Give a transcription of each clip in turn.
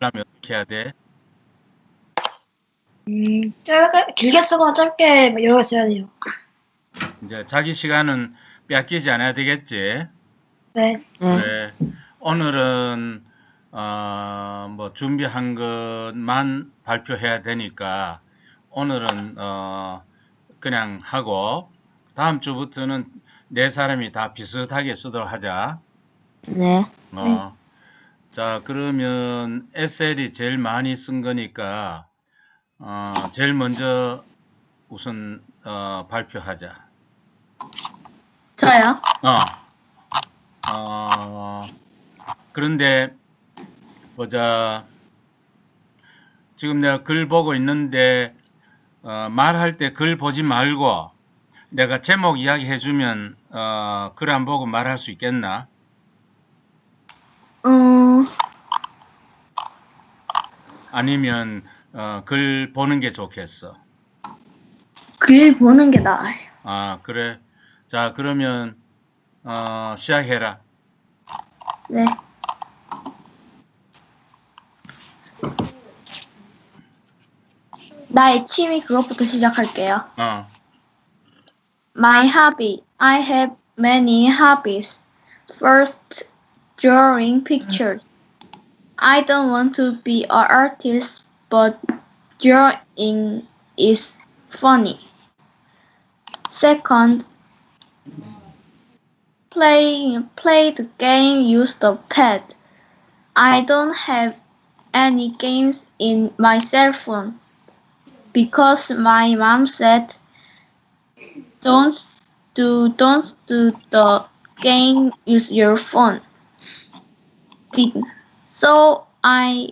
하려면 어떻게 해야 돼? 음, 짧게, 길게 쓰거나 짧게 뭐 여러 개 써야 돼요. 이제 자기 시간은 뺏기지 않아야 되겠지. 네. 그래. 오늘은 어, 뭐 준비한 것만 발표해야 되니까 오늘은 어, 그냥 하고 다음 주부터는 네 사람이 다 비슷하게 쓰도록 하자. 네. 어. 자, 그러면 SL이 제일 많이 쓴 거니까 어, 제일 먼저 우선 어, 발표하자. 저요? 어. 어, 그런데, 보자. 지금 내가 글 보고 있는데, 어, 말할 때 글 보지 말고, 내가 제목 이야기 해주면, 어, 글 안 보고 말할 수 있겠나? 음, 아니면, 어, 글 보는 게 좋겠어. 글 보는 게 나아요. 아, 그래. 자, 그러면, 어, 시작해라. 네. 나의 취미 그것부터 시작할게요. 어, My hobby. I have many hobbies. First, drawing pictures. I don't want to be an artist, but drawing is funny. Second, play play the game use the pad. I don't have any games in my cell phone because my mom said don't do don't do the game use your phone. So I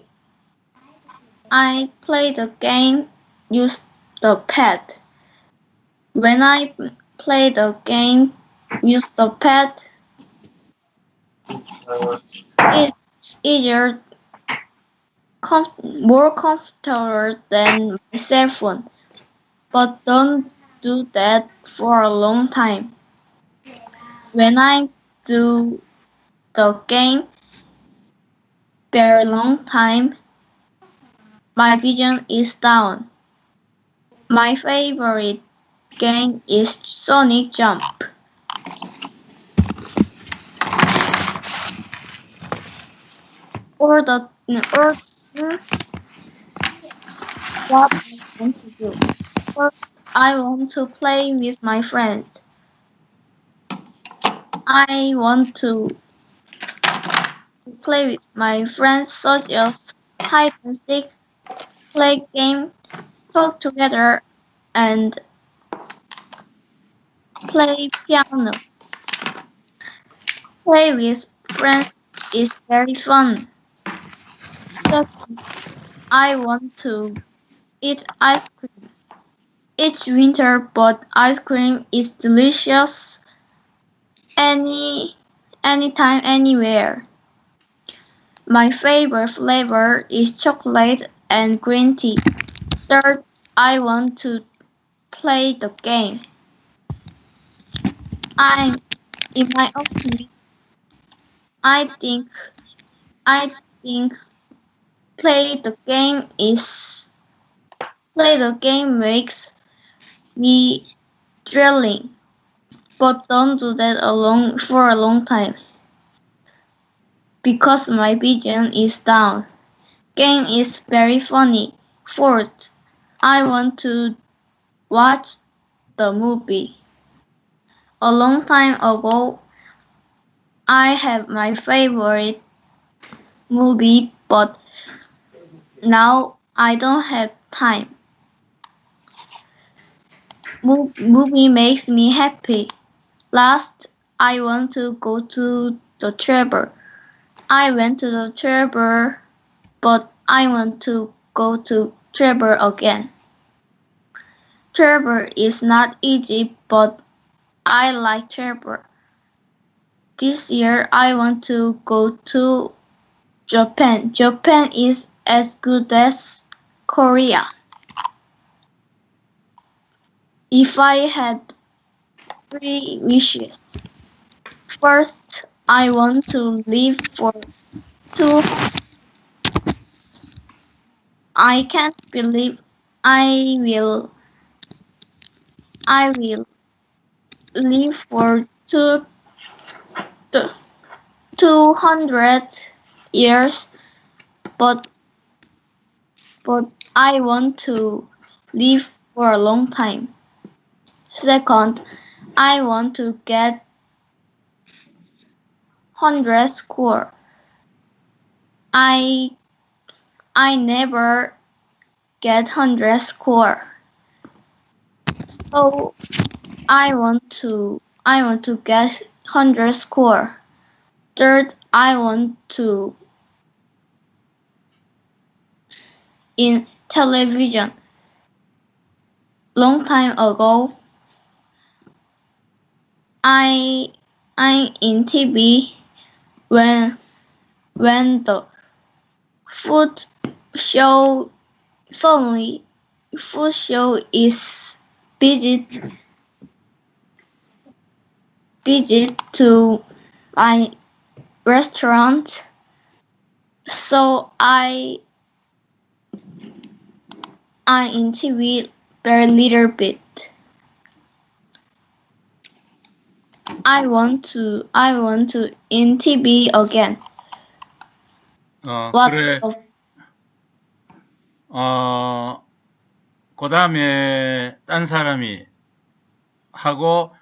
I play the game use the pad. When I play the game use the pad it's easier com- more comfortable than my cell phone. But don't do that for a long time. When I do the game very long time, my vision is down. My favorite game is Sonic Jump. Or the or what I want to do. First, I want to play with my friends. I want to play with my friends such as hide and seek, play game, talk together, and play piano. Play with friends is very fun. I want to eat ice cream. It's winter, but ice cream is delicious any anytime anywhere. My favorite flavor is chocolate and green tea. Third, I want to play the game. I in my opinion I think I think play the game is play the game makes me thrilling. But don't do that alone for a long time. Because my vision is down. Game is very funny. Fourth, I want to watch the movie. A long time ago, I have my favorite movie, but now I don't have time. Mo- movie makes me happy. Last, I want to go to the travel. I went to the travel, but I want to go to travel again. Travel is not easy, but I like travel. This year, I want to go to Japan. Japan is as good as Korea. If I had three wishes, first, I want to live for two I can't believe I will I will live for two two- 200 years but but I want to live for a long time. Second, I want to get 100 score. I I never get 100 score. So I want to I want to get 100 score. Third, I want to in television. Long time ago, I I'm in TV when when the food show suddenly food show is busy busy to my restaurant so I I in TV very little bit. I want to I want to in TV again. 어, What 그래. 어, 그 다음에 딴 사람이 하고,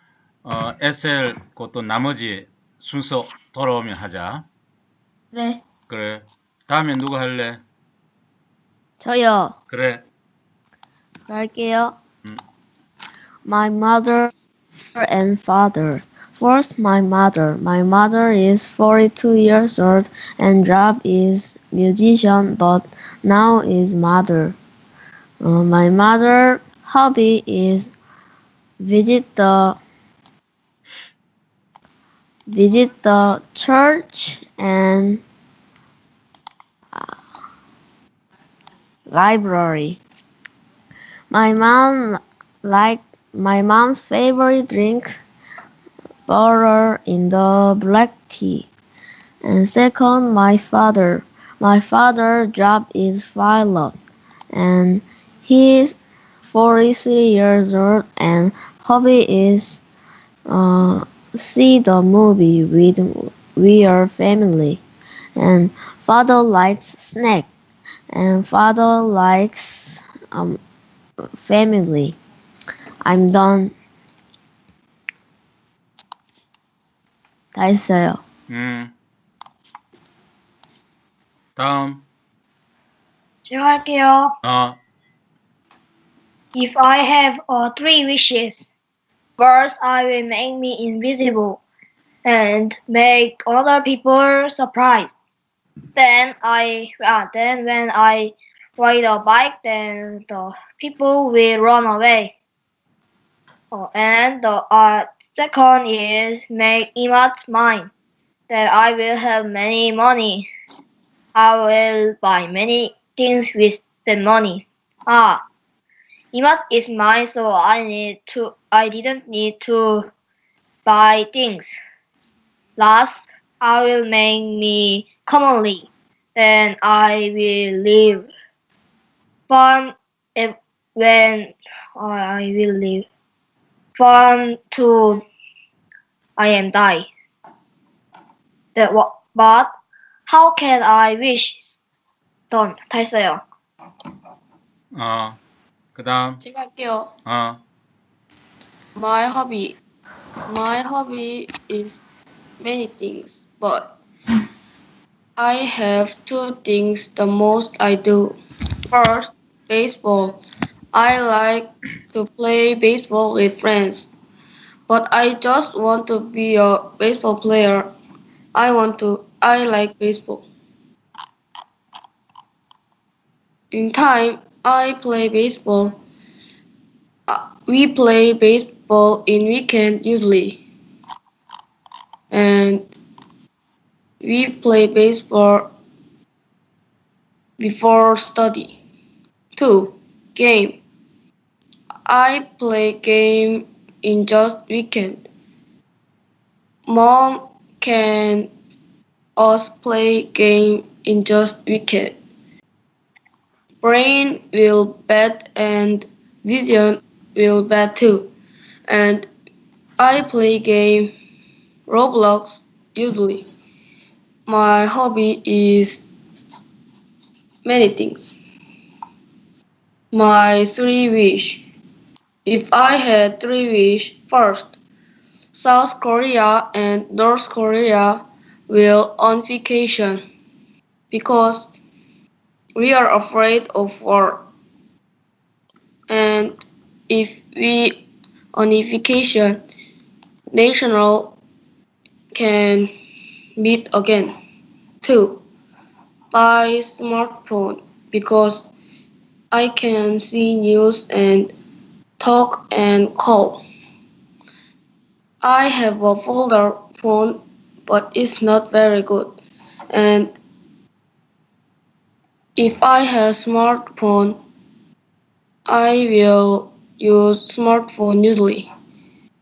어, SL, 그또 나머지 순서 돌아오면 하자. 네. 그래. 다음에 누구 할래? 저요. 그래. 할게요. 음. My mother and father. First, my mother. My mother is 42 years old and job is musician, but now is mother. Uh, my mother hobby is visit the visit the church and uh, library. My mom like my mom's favorite drink butter in the black tea. And second, my father. My father job is pilot and he's 43 years old and hobby is uh, see the movie with we are family and father likes snack and father likes um, family. I'm done. 다 했어요. 음. 다음. 제가 할게요. 어, If I have uh, three wishes, first I will make me invisible and make other people surprised. Then I, uh, then when I ride a bike, then the people will run away. Oh, and the uh, second is make Imat mine. That I will have many money. I will buy many things with the money. Ah, Imat is mine, so I need to. I didn't need to buy things. Last, I will make me commonly. Then I will live. Fun when I will live. Fun to I am die. That what? But how can I wish? Done. 다 했어요. 어, 그 다음. 제가 할게요. 어, My hobby. My hobby is many things, but I have two things the most I do. First, baseball. I like to play baseball with friends, but I just want to be a baseball player. I want to. I like baseball. In time, I play baseball. Uh, we play baseball in weekend usually. And we play baseball before study. Two, game. I play game in just weekend. Mom can us play game in just weekend. brain will bad and vision will bad too. And I play game Roblox usually. My hobby is many things. My three wish. If I had three wish, first, South Korea and North Korea will on vacation because we are afraid of war. And if we on vacation, national can meet again. Two, buy smartphone because I can see news and talk and call. I have a folder phone, but it's not very good. And if I have smartphone, I will use smartphone usually.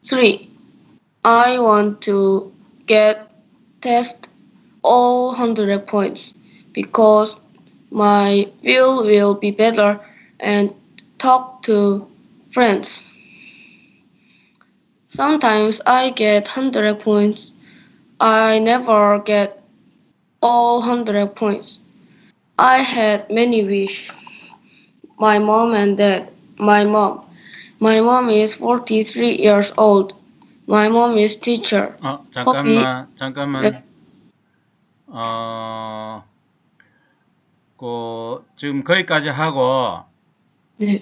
Three, I want to get test all hundred points because my will will be better and talk to friends. Sometimes I get hundred points. I never get all hundred points. I had many wish. My mom and dad. My mom. My mom is 43 years old. My mom is teacher. 어, 잠깐만, 네. 잠깐만. 어, 그, 지금 거기까지 하고, 네.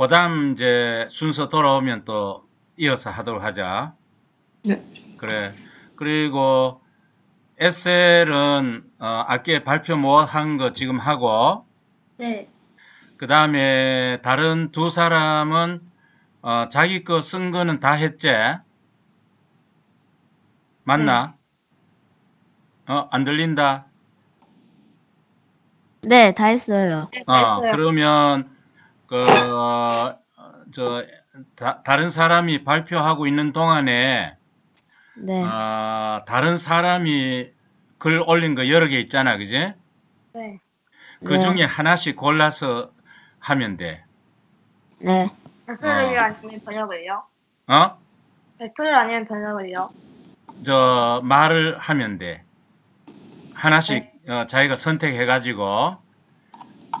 그 다음 이제 순서 돌아오면 또 이어서 하도록 하자. 네. 그래. 그리고 SL은 어, 아까 발표 뭐 한 거 지금 하고, 네. 그 다음에 다른 두 사람은 어, 자기 거 쓴 거는 다 했지? 맞나? 어, 안 들린다. 네, 다 했어요. 네, 어, 됐어요. 그러면 그, 어, 저, 다, 다른 사람이 발표하고 있는 동안에 네. 어, 다른 사람이 글 올린 거 여러 개 있잖아, 그지? 네. 그 네. 중에 하나씩 골라서 하면 돼. 네. 발표를 어. 아니면 번역을요? 어? 발표를 아니면 번역을요? 저 말을 하면 돼. 하나씩 어, 자기가 선택해가지고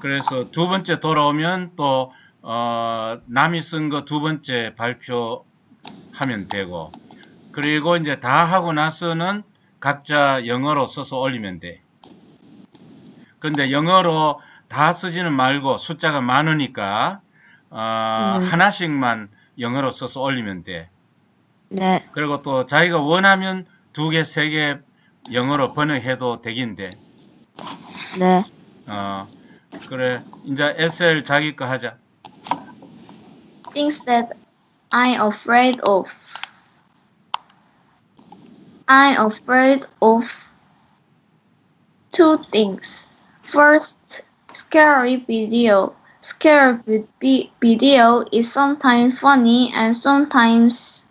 그래서 두 번째 돌아오면 또 어, 남이 쓴 거 두 번째 발표하면 되고 그리고 이제 다 하고 나서는 각자 영어로 써서 올리면 돼. 그런데 영어로 다 쓰지는 말고 숫자가 많으니까 어, 음. 하나씩만 영어로 써서 올리면 돼. 네. 그리고 또 자기가 원하면 두 개, 세 개 영어로 번역해도 되긴 돼. 네. 어, 그래. 이제 SL 자기 거 하자. Things that I'm afraid of. I'm afraid of two things. First, scary video. Scary vi- video is sometimes funny and sometimes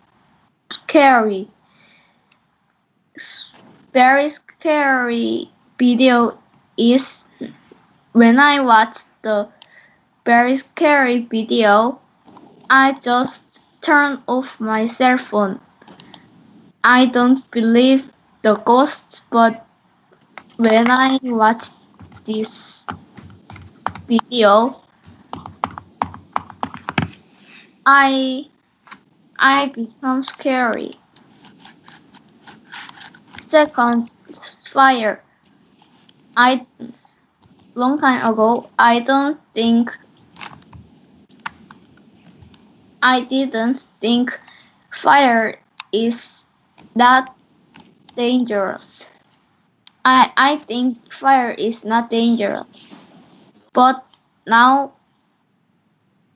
scary. S- Very scary video is when I watch the very scary video, I just turn off my cell phone. I don't believe the ghosts, but when I watch this video, I I become scary. Second, fire. I long time ago, I don't think I didn't think fire is that dangerous. I I think fire is not dangerous. But now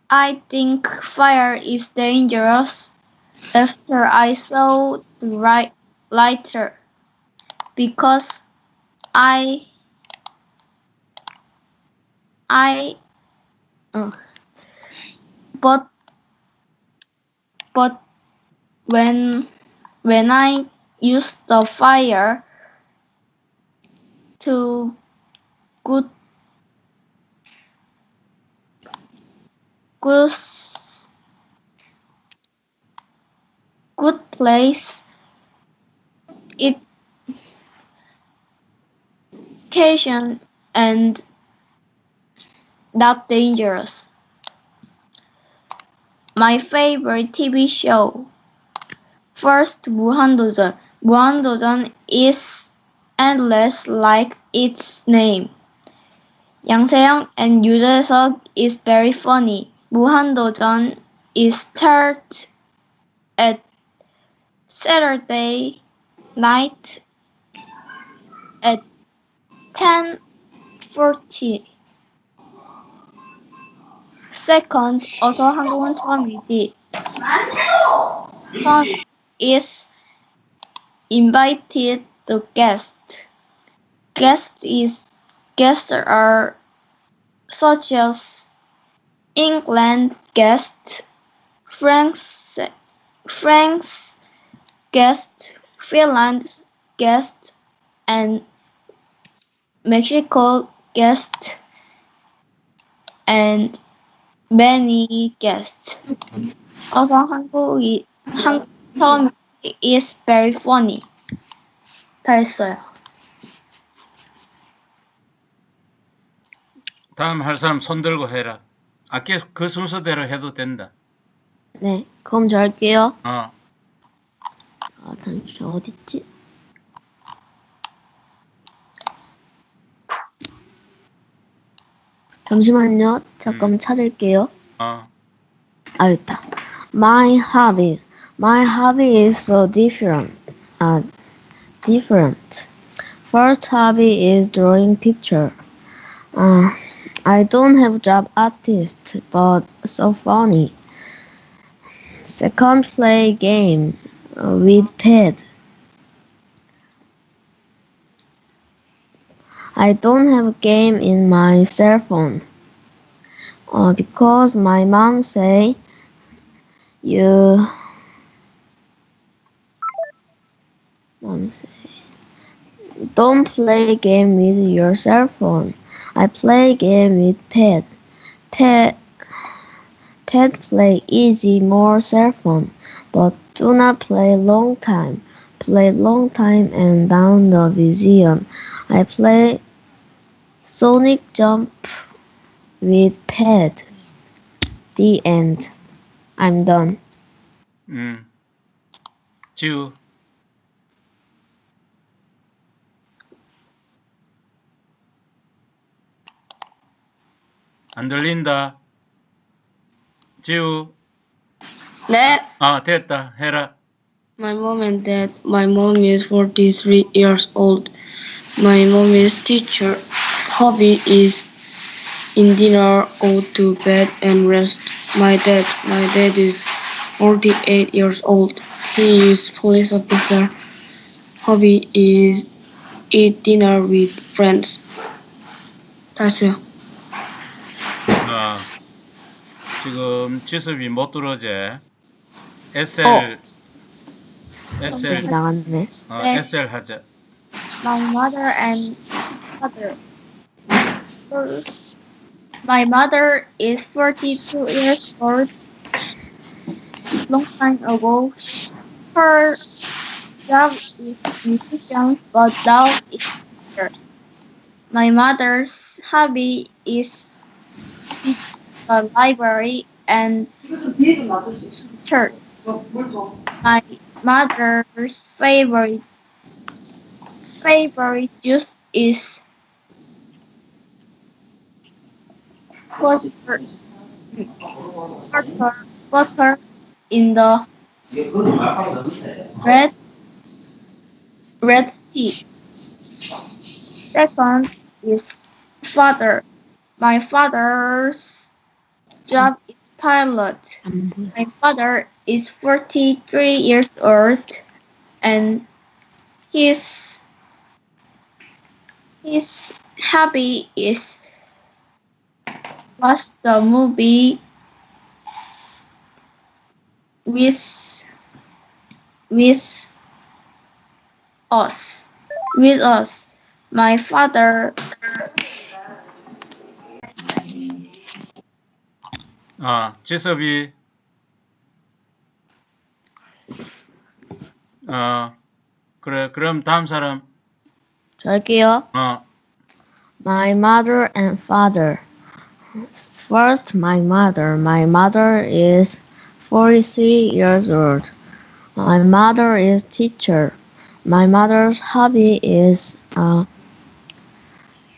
I think fire is dangerous after I saw the right lighter because I I uh, but but when when I use the fire to good good good place. It education and not dangerous. My favorite TV show. First, Muhandodan. Muhandodan is endless like its name. Yang Seong and Yu Jae-suk is very funny. Wuhan Muhandodan is start at Saturday night at 10:40. Second, 어서 한국은 처음이지. Tom is invited the guest. Guest is guests are such as England guest, France France guest, Finland guest, and Mexico guest, and many guests. Also, 한국 이 한국 처음 is very funny. 다 했어요. 다음 할 사람 손 들고 해라. 아까 그 순서대로 해도 된다. 네, 그럼 저 할게요. 어. 아, 잠시 저 어딨지? 잠시만요. 잠깐 찾을게요. 어. 아, 있다. My hobby. My hobby is so different. Uh, different. First hobby is drawing picture. Uh, I don't have job artist, but so funny. Second play game uh, with pet. I don't have a game in my cell phone. Uh, because my mom say you mom say don't play game with your cell phone. I play game with pet. Pet pet play easy more cell phone, but do not play long time. Play long time and down the museum. I play Sonic Jump with pet. The end. I'm done. 음. 지우. 안 들린다. 지우. 네. 아, 됐다. 해라. My mom and dad. My mom is 43 years old. My mom is teacher. Hobby is in dinner, go to bed and rest. My dad. My dad is 48 years old. He is police officer. Hobby is eat dinner with friends. 다시요. 어. 지금 지습이 못 들어오지. SL. SL. 나갔네. 어, 네. SL 하자. My mother and father. My mother is 42 years old. Long time ago, her job is musician, but now it's teacher. My mother's hobby is the library and church. My mother's favorite favorite juice is water, water, water in the red red tea. Second is father. My father's job is pilot. My father is 43 years old and his his hobby is watch the movie with with us with us. My father 어, 지섭이 어, 그래. 그럼 다음 사람. 저 할게요. 어, My mother and father. First, my mother. My mother is 43 years old. My mother is teacher. My mother's hobby is uh,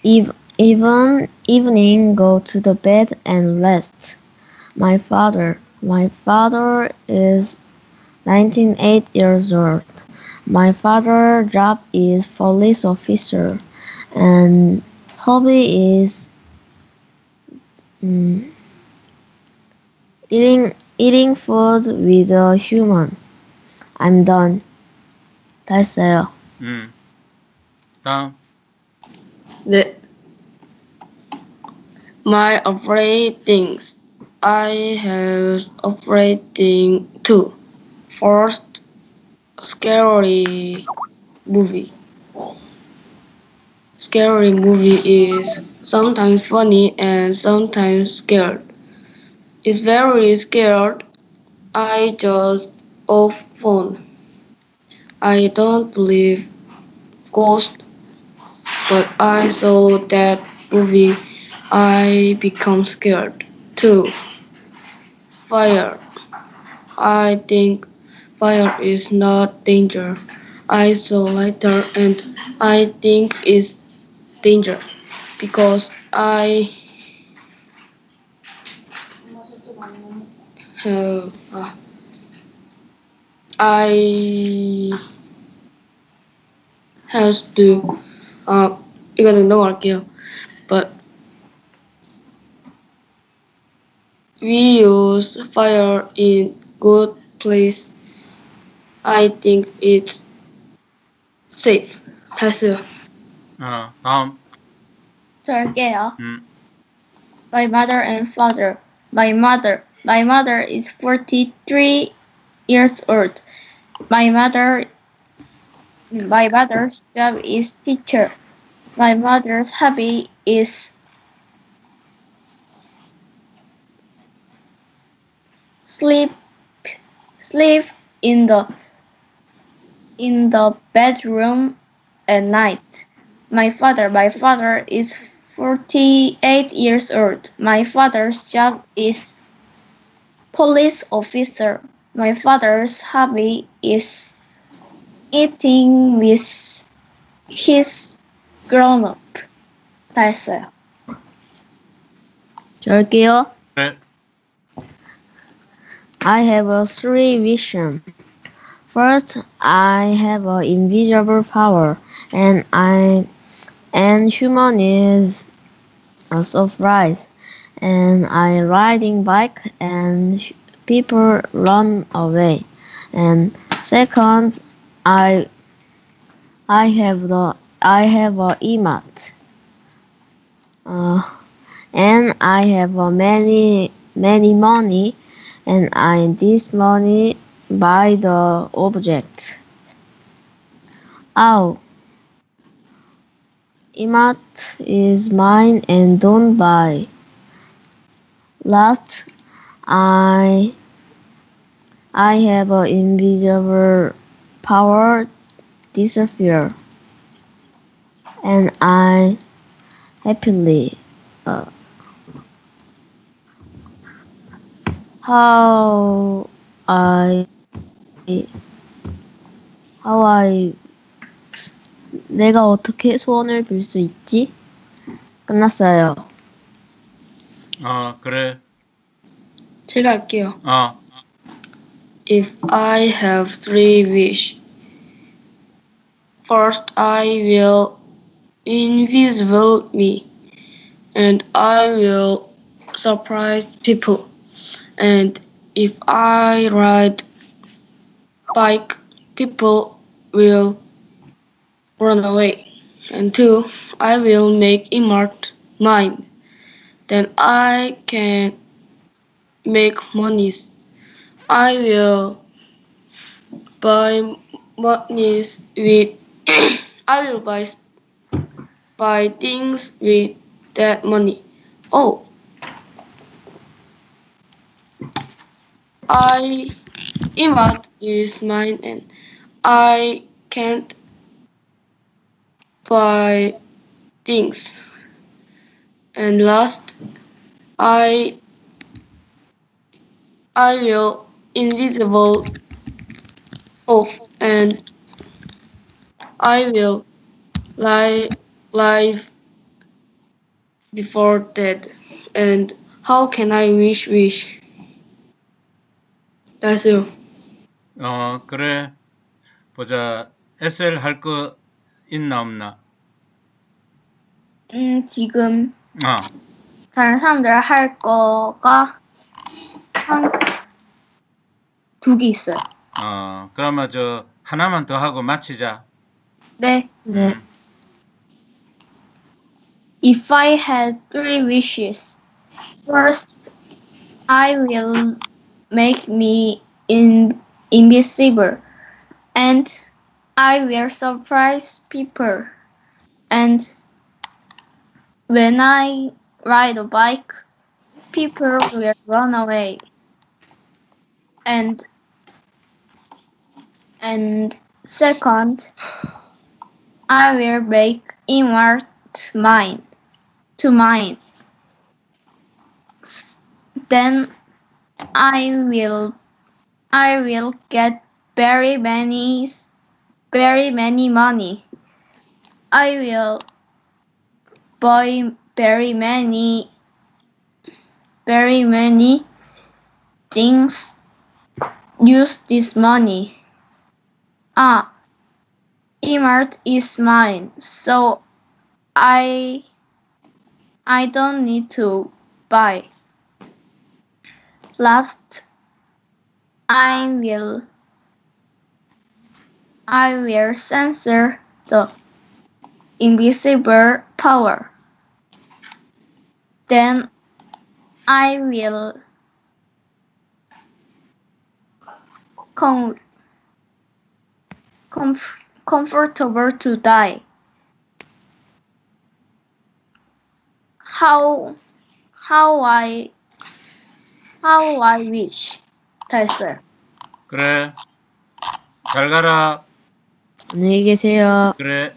ev- even evening go to the bed and rest. My father. My father is 98 years old. My father's job is police officer and hobby is mm, eating eating food with a human. I'm done. 다 했어요. 음. 다음. The my afraid things. I have afraid thing too. First, scary movie. Scary movie is sometimes funny and sometimes scared. It's very scared. I just off phone. I don't believe ghost, but I saw that movie. I become scared too. Fire. I think fire is not danger. I saw lighter and I think it's danger because I have uh, I has to 아 이거는 넘어갈게요. But we use fire in good place. I think it's safe. 太 uh, um, uh, hmm. mother and father. My mother. My mother is 43 years old. My mother my mother's job is teacher. My mother's hobby is sleep sleep in the in the bedroom at night. My father my father is 48 years old. My father's job is police officer. My father's hobby is eating with his grown up. 다 했어요. 저 할게요. 그래. I have a three vision. First, I have an invisible power, and I and human is a surprise. And I riding bike, and people run away. And second, I I have the I have a emote. Uh, and I have uh, many many money and I this money buy the object. Ow. Imat is mine and don't buy. Last, I I have an invisible power disappear, and I happily uh, how I how I 내가 어떻게 소원을 빌 수 있지? 끝났어요. 어, 그래. 제가 할게요. 어, If I have three wish, first I will invisible me, and I will surprise people. And if I ride bike, people will run away. And two, I will make imart mine. Then I can make monies. I will buy monies with I will buy buy things with that money. Oh, I Imart is mine and I can't buy things. And last, I I will invisible off and I will lie live before dead. And how can I wish wish? That's you. 어, 그래. 보자. SL 할 거 있나 없나? 음, 지금 아, 다른 사람들 할 거가 한 두 개 있어요. 어, 그러면 저 하나만 더 하고 마치자. 네. 네. If I had three wishes, first, I will make me in, invisible, and I will surprise people. And when I ride a bike, people will run away. And and second, I will make inward mine to mine. Then I will I will get very many very many money. I will buy very many very many things use this money. Ah, Emart is mine, so I I don't need to buy. Last, I will I will censor the invisible power. Then I will com- comf- comfortable to die. How how I how I wish 다 했어요. 그래. 잘 가라. 안녕히 계세요. 그래.